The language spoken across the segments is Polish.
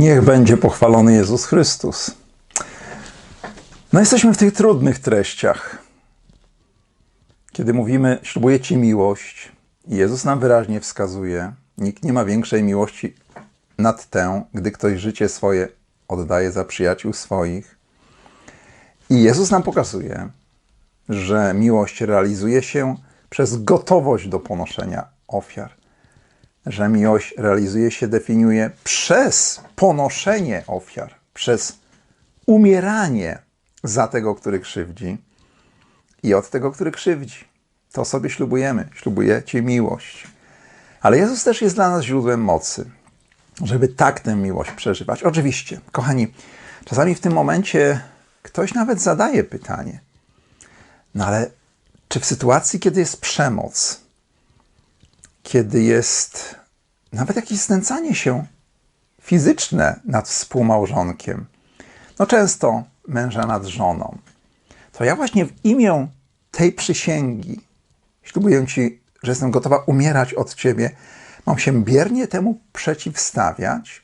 Niech będzie pochwalony Jezus Chrystus. No, jesteśmy w tych trudnych treściach. Kiedy mówimy, ślubuję Ci miłość, Jezus nam wyraźnie wskazuje, nikt nie ma większej miłości nad tę, gdy ktoś życie swoje oddaje za przyjaciół swoich. I Jezus nam pokazuje, że miłość realizuje się przez gotowość do ponoszenia ofiar. Że miłość realizuje się, definiuje przez ponoszenie ofiar, przez umieranie za tego, który krzywdzi i od tego, który krzywdzi. To sobie ślubujemy. Ślubuję Ci miłość. Ale Jezus też jest dla nas źródłem mocy, żeby tak tę miłość przeżywać. Oczywiście, kochani, czasami w tym momencie ktoś nawet zadaje pytanie, no ale czy w sytuacji, kiedy jest przemoc, kiedy jest nawet jakieś znęcanie się fizyczne nad współmałżonkiem, no często męża nad żoną, to ja właśnie w imię tej przysięgi ślubuję Ci, że jestem gotowa umierać od Ciebie, mam się biernie temu przeciwstawiać?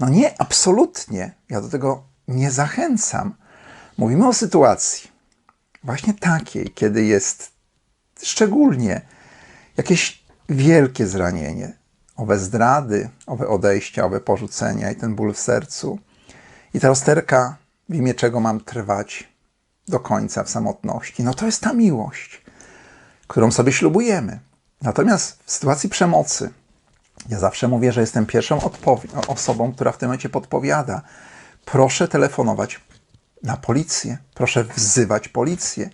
No nie, absolutnie. Ja do tego nie zachęcam. Mówimy o sytuacji właśnie takiej, kiedy jest szczególnie jakieś wielkie zranienie, owe zdrady, owe odejścia, owe porzucenia i ten ból w sercu. I ta rozterka, w imię czego mam trwać do końca w samotności. No to jest ta miłość, którą sobie ślubujemy. Natomiast w sytuacji przemocy, ja zawsze mówię, że jestem pierwszą osobą, która w tym momencie podpowiada. Proszę telefonować na policję, proszę wzywać policję,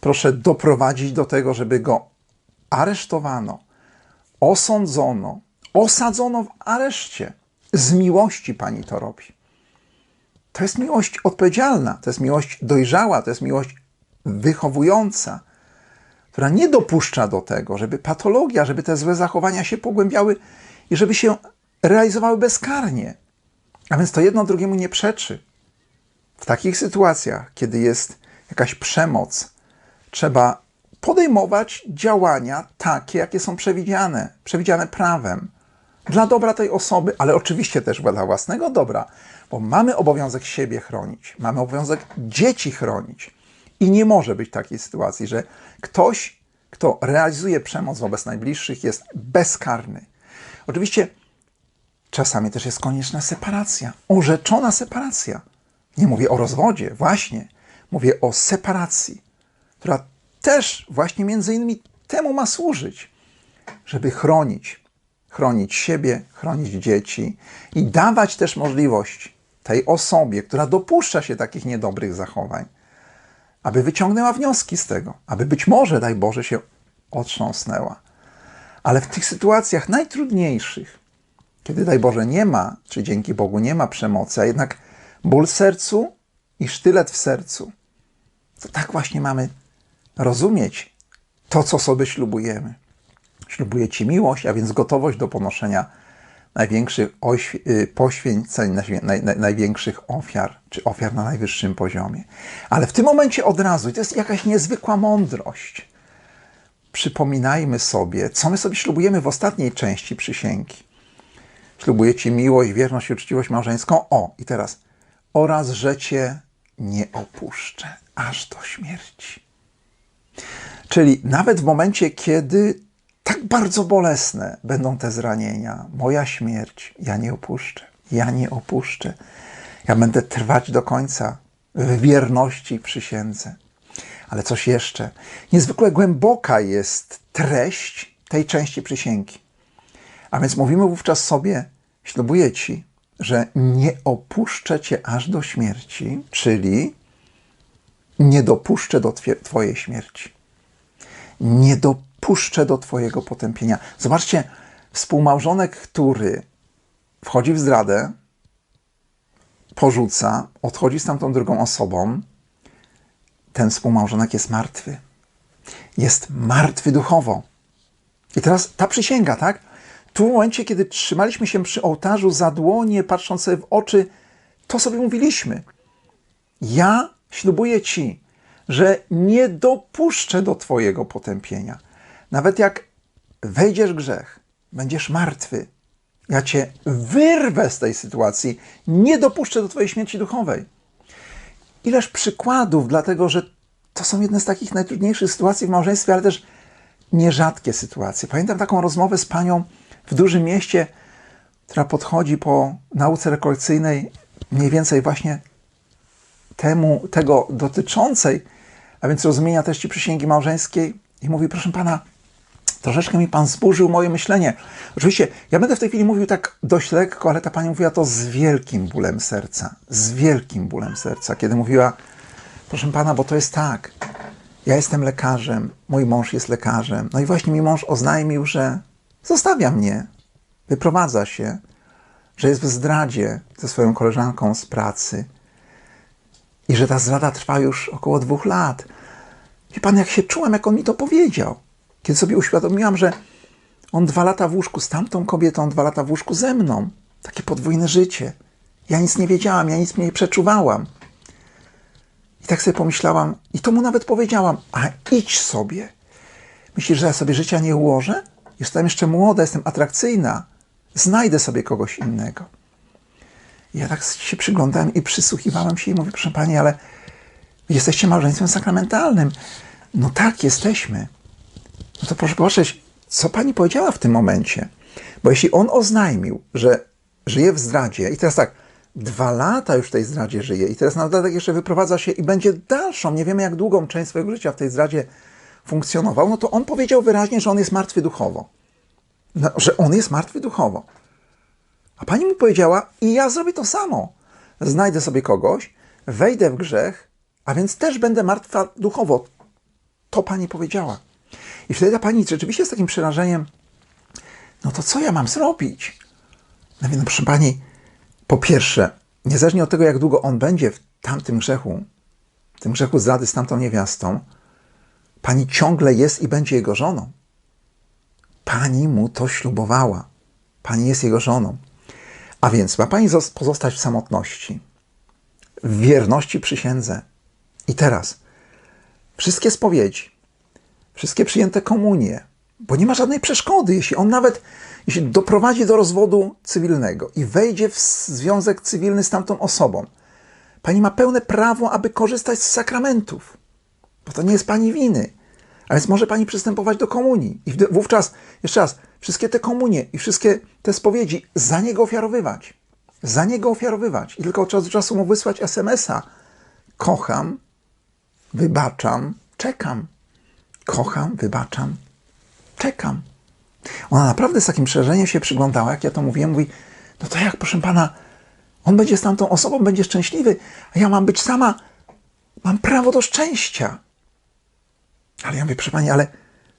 proszę doprowadzić do tego, żeby go aresztowano, osądzono, osadzono w areszcie. Z miłości pani to robi. To jest miłość odpowiedzialna, to jest miłość dojrzała, to jest miłość wychowująca, która nie dopuszcza do tego, żeby patologia, żeby te złe zachowania się pogłębiały i żeby się realizowały bezkarnie. A więc to jedno drugiemu nie przeczy. W takich sytuacjach, kiedy jest jakaś przemoc, trzeba podejmować działania takie, jakie są przewidziane, przewidziane prawem, dla dobra tej osoby, ale oczywiście też dla własnego dobra, bo mamy obowiązek siebie chronić, mamy obowiązek dzieci chronić. I nie może być takiej sytuacji, że ktoś, kto realizuje przemoc wobec najbliższych, jest bezkarny. Oczywiście czasami też jest konieczna separacja, orzeczona separacja. Nie mówię o rozwodzie, właśnie. Mówię o separacji, która też właśnie między innymi temu ma służyć, żeby chronić, chronić siebie, chronić dzieci i dawać też możliwość tej osobie, która dopuszcza się takich niedobrych zachowań, aby wyciągnęła wnioski z tego, aby być może, daj Boże, się otrząsnęła. Ale w tych sytuacjach najtrudniejszych, kiedy, daj Boże, nie ma, czy dzięki Bogu nie ma przemocy, a jednak ból sercu i sztylet w sercu, to tak właśnie mamy rozumieć to, co sobie ślubujemy. Ślubuję Ci miłość, a więc gotowość do ponoszenia największych y, poświęceń, największych ofiar, czy ofiar na najwyższym poziomie. Ale w tym momencie od razu, i to jest jakaś niezwykła mądrość, przypominajmy sobie, co my sobie ślubujemy w ostatniej części przysięgi. Ślubuję Ci miłość, wierność i uczciwość małżeńską. O, i teraz, oraz że Cię nie opuszczę aż do śmierci. Czyli nawet w momencie, kiedy tak bardzo bolesne będą te zranienia, moja śmierć, ja nie opuszczę, ja nie opuszczę. Ja będę trwać do końca w wierności i przysiędze. Ale coś jeszcze. Niezwykle głęboka jest treść tej części przysięgi. A więc mówimy wówczas sobie, ślubuję Ci, że nie opuszczę Cię aż do śmierci, czyli nie dopuszczę do Twojej śmierci. Nie dopuszczę do Twojego potępienia. Zobaczcie, współmałżonek, który wchodzi w zdradę, porzuca, odchodzi z tamtą drugą osobą, ten współmałżonek jest martwy. Jest martwy duchowo. I teraz ta przysięga, tak? Tu w momencie, kiedy trzymaliśmy się przy ołtarzu za dłonie, patrząc sobie w oczy, to sobie mówiliśmy. Ja ślubuję Ci, że nie dopuszczę do Twojego potępienia. Nawet jak wejdziesz grzech, będziesz martwy. Ja cię wyrwę z tej sytuacji, nie dopuszczę do twojej śmierci duchowej. Ileż przykładów, dlatego że to są jedne z takich najtrudniejszych sytuacji w małżeństwie, ale też nierzadkie sytuacje. Pamiętam taką rozmowę z panią w dużym mieście, która podchodzi po nauce rekolekcyjnej mniej więcej właśnie temu, tego dotyczącej, a więc rozumienia treści przysięgi małżeńskiej i mówi, proszę pana, troszeczkę mi pan zburzył moje myślenie. Oczywiście, ja będę w tej chwili mówił tak dość lekko, ale ta pani mówiła to z wielkim bólem serca. Z wielkim bólem serca, kiedy mówiła, proszę pana, bo to jest tak. Ja jestem lekarzem, mój mąż jest lekarzem. No i właśnie mi mąż oznajmił, że zostawia mnie, wyprowadza się, że jest w zdradzie ze swoją koleżanką z pracy i że ta zdrada trwa już około dwóch lat. Wie pan, jak się czułem, jak on mi to powiedział. Kiedy sobie uświadomiłam, że on dwa lata w łóżku z tamtą kobietą, dwa lata w łóżku ze mną. Takie podwójne życie. Ja nic nie wiedziałam, ja nic nie przeczuwałam. I tak sobie pomyślałam, i to mu nawet powiedziałam, a idź sobie. Myślisz, że ja sobie życia nie ułożę? Jestem jeszcze młoda, jestem atrakcyjna. Znajdę sobie kogoś innego. Ja tak się przyglądałem i przysłuchiwałem się i mówię, proszę pani, ale jesteście małżeństwem sakramentalnym. No tak, jesteśmy. No to proszę popatrzeć, co pani powiedziała w tym momencie? Bo jeśli on oznajmił, że żyje w zdradzie i teraz tak, dwa lata już w tej zdradzie żyje i teraz na dodatek jeszcze wyprowadza się i będzie dalszą, nie wiemy jak długą część swojego życia w tej zdradzie funkcjonował, no to on powiedział wyraźnie, że on jest martwy duchowo. No, że on jest martwy duchowo. A pani mu powiedziała, i ja zrobię to samo. Znajdę sobie kogoś, wejdę w grzech, a więc też będę martwa duchowo. To pani powiedziała. I wtedy ta pani rzeczywiście z takim przerażeniem, no to co ja mam zrobić? No więc, no, proszę pani, po pierwsze, niezależnie od tego, jak długo on będzie w tamtym grzechu, w tym grzechu zdrady z tamtą niewiastą, pani ciągle jest i będzie jego żoną. Pani mu to ślubowała. Pani jest jego żoną. A więc ma pani pozostać w samotności, w wierności przysiędze. I teraz wszystkie spowiedzi, wszystkie przyjęte komunie, bo nie ma żadnej przeszkody, jeśli on nawet jeśli doprowadzi do rozwodu cywilnego i wejdzie w związek cywilny z tamtą osobą, pani ma pełne prawo, aby korzystać z sakramentów, bo to nie jest pani winy. A więc może pani przystępować do komunii i wówczas, jeszcze raz, wszystkie te komunie i wszystkie te spowiedzi za niego ofiarowywać. Za niego ofiarowywać. I tylko od czasu do czasu mu wysłać SMS-a. Kocham, wybaczam, czekam. Kocham, wybaczam, czekam. Ona naprawdę z takim przerażeniem się przyglądała, jak ja to mówiłem, mówi, no to jak, proszę pana, on będzie z tamtą osobą, będzie szczęśliwy, a ja mam być sama, mam prawo do szczęścia. Ale ja mówię, proszę pani, ale,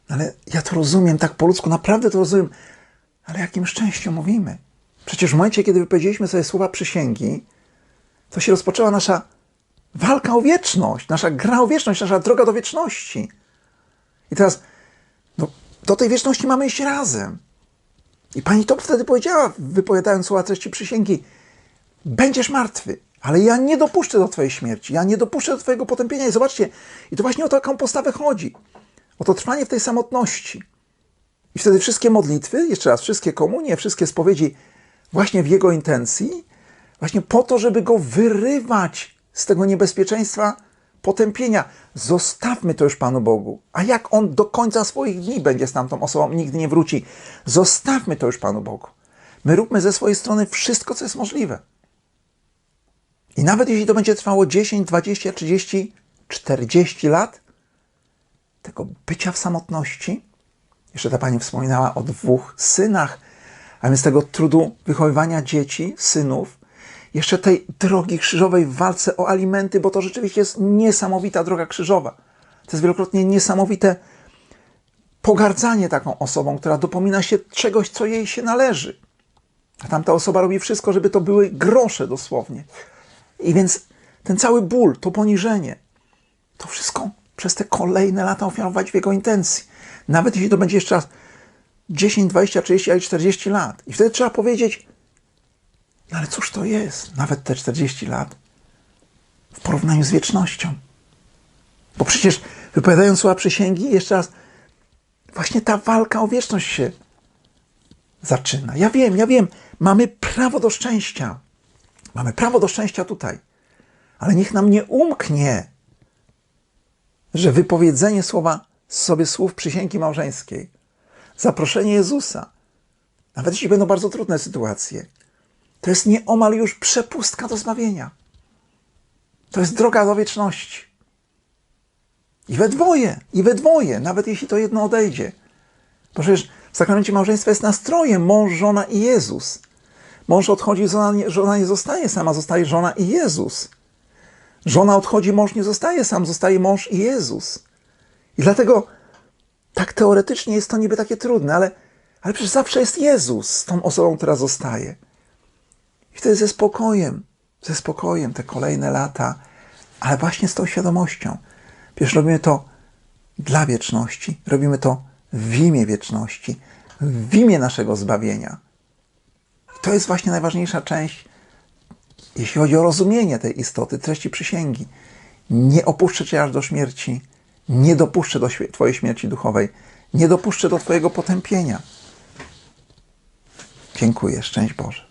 ale ja to rozumiem tak po ludzku, naprawdę to rozumiem, ale jakim szczęściu mówimy? Przecież w momencie, kiedy wypowiedzieliśmy sobie słowa przysięgi, to się rozpoczęła nasza walka o wieczność, nasza gra o wieczność, nasza droga do wieczności. I teraz no, do tej wieczności mamy iść razem. I pani to wtedy powiedziała, wypowiadając słowa treści przysięgi. Będziesz martwy, ale ja nie dopuszczę do Twojej śmierci, ja nie dopuszczę do Twojego potępienia. I zobaczcie, i to właśnie o taką postawę chodzi. O to trwanie w tej samotności. I wtedy wszystkie modlitwy, jeszcze raz, wszystkie komunie, wszystkie spowiedzi właśnie w Jego intencji, właśnie po to, żeby Go wyrywać z tego niebezpieczeństwa potępienia. Zostawmy to już Panu Bogu. A jak On do końca swoich dni będzie z tamtą osobą, nigdy nie wróci. Zostawmy to już Panu Bogu. My róbmy ze swojej strony wszystko, co jest możliwe. I nawet jeśli to będzie trwało 10, 20, 30, 40 lat tego bycia w samotności, jeszcze ta pani wspominała o dwóch synach, a więc tego trudu wychowywania dzieci, synów, jeszcze tej drogi krzyżowej w walce o alimenty, bo to rzeczywiście jest niesamowita droga krzyżowa. To jest wielokrotnie niesamowite pogardzanie taką osobą, która dopomina się czegoś, co jej się należy. A tamta osoba robi wszystko, żeby to były grosze dosłownie. I więc ten cały ból, to poniżenie, to wszystko przez te kolejne lata ofiarować w jego intencji. Nawet jeśli to będzie jeszcze raz 10, 20, 30, ale 40 lat. I wtedy trzeba powiedzieć, no ale cóż to jest, nawet te 40 lat w porównaniu z wiecznością. Bo przecież wypowiadając słowa przysięgi, jeszcze raz, właśnie ta walka o wieczność się zaczyna. Ja wiem, ja wiem, mamy prawo do szczęścia. Mamy prawo do szczęścia tutaj. Ale niech nam nie umknie, że wypowiedzenie słowa sobie słów przysięgi małżeńskiej, zaproszenie Jezusa, nawet jeśli będą bardzo trudne sytuacje, to jest nieomal już przepustka do zbawienia. To jest droga do wieczności. I we dwoje, i we dwoje, nawet jeśli to jedno odejdzie. Bo przecież w sakramencie małżeństwa jest nastrojem mąż, żona i Jezus. Mąż odchodzi, żona nie, żona nie zostaje sama, zostaje żona i Jezus. Żona odchodzi, mąż nie zostaje sam, zostaje mąż i Jezus. I dlatego tak teoretycznie jest to niby takie trudne, ale, ale przecież zawsze jest Jezus z tą osobą, która zostaje. I wtedy ze spokojem, ze spokojem te kolejne lata, ale właśnie z tą świadomością. Przecież robimy to dla wieczności, robimy to w imię wieczności, w imię naszego zbawienia. To jest właśnie najważniejsza część, jeśli chodzi o rozumienie tej istoty, treści przysięgi. Nie opuszczę Cię aż do śmierci, nie dopuszczę do Twojej śmierci duchowej, nie dopuszczę do Twojego potępienia. Dziękuję, szczęść Boże.